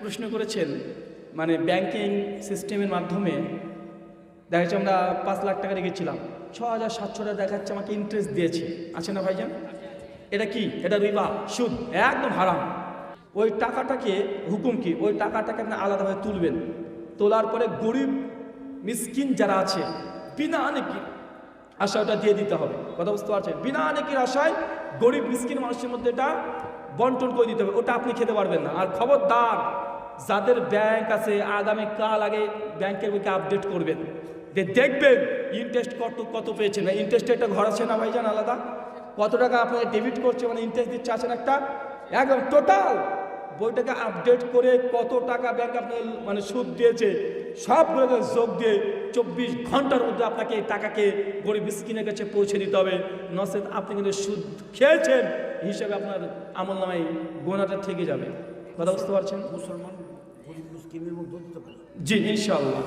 প্রশ্ন করেছেন মানে ব্যাংকিং সিস্টেমের মাধ্যমে দেখা যাচ্ছে আমরা পাঁচ লাখ টাকা রেখেছিলাম। ছ হাজার সাতশো টাকা দেখা যাচ্ছে আমাকে ইন্টারেস্ট দিয়েছে। আছে না ভাইজান? এটা কি? এটা রিবা সুদ? একদম হারাম। ওই টাকাটাকে হুকুম কি? ওই টাকাটাকে আপনি আলাদাভাবে তুলবেন। তোলার পরে গরিব, মিসকিন যারা আছে, বিনা অনেকে আশা ওটা দিয়ে দিতে হবে। কথা বুঝতে পারছেন? বিনা অনেকের আশায় গরিব, মিসকিন মানুষের মধ্যে এটা বন্টন করে দিতে হবে। ওটা আপনি খেতে পারবেন না। আর খবরদার যাদের ব্যাংক আছে, আগামী কাল আগে ব্যাংকের বইকে আপডেট করবেন। যে দেখবেন ইন্টারেস্ট কত কত পেয়েছেন। ইন্টারেস্টের একটা ঘর আছে না ভাইজান, আলাদা। কত টাকা আপনাকে ডেবিট করছে মানে ইন্টারেস্ট দিচ্ছে আছেন একটা? একদম টোটাল বইটাকে আপডেট করে কত টাকা ব্যাংক আপনি মানে সুদ দিয়েছে সবগুলোকে যোগ দিয়ে চব্বিশ ঘণ্টার মধ্যে আপনাকে এই টাকাকে গরিব স্কিনের কাছে পৌঁছে দিতে হবে। নচেত আপনি কিন্তু সুদ খেয়েছেন, হিসাবে আপনার আমল নামায় গোনাটা থেকে যাবে। কথা বুঝতে পারছেন? মুসলমান জি ইনশাআল্লাহ।